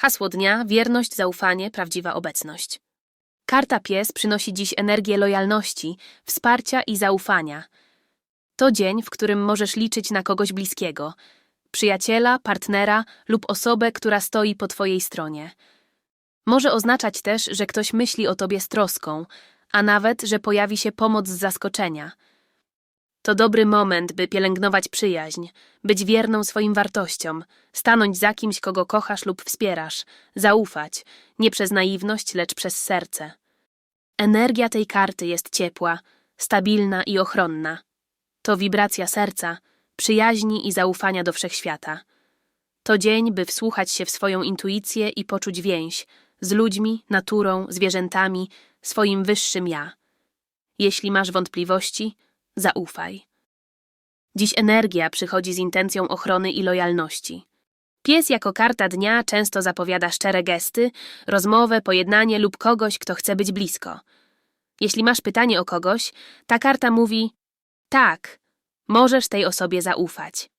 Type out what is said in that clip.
Hasło dnia: wierność, zaufanie, prawdziwa obecność. Karta pies przynosi dziś energię lojalności, wsparcia i zaufania. To dzień, w którym możesz liczyć na kogoś bliskiego przyjaciela, partnera lub osobę, która stoi po Twojej stronie. Może oznaczać też, że ktoś myśli o Tobie z troską, a nawet, że pojawi się pomoc z zaskoczenia. To dobry moment, by pielęgnować przyjaźń, być wierną swoim wartościom, stanąć za kimś, kogo kochasz lub wspierasz, zaufać, nie przez naiwność, lecz przez serce. Energia tej karty jest ciepła, stabilna i ochronna. To wibracja serca, przyjaźni i zaufania do wszechświata. To dzień, by wsłuchać się w swoją intuicję i poczuć więź z ludźmi, naturą, zwierzętami, swoim wyższym ja. Jeśli masz wątpliwości, zaufaj. Dziś energia przychodzi z intencją ochrony i lojalności. Pies jako karta dnia często zapowiada szczere gesty, rozmowę, pojednanie lub kogoś, kto chce być blisko. Jeśli masz pytanie o kogoś, ta karta mówi: tak, możesz tej osobie zaufać.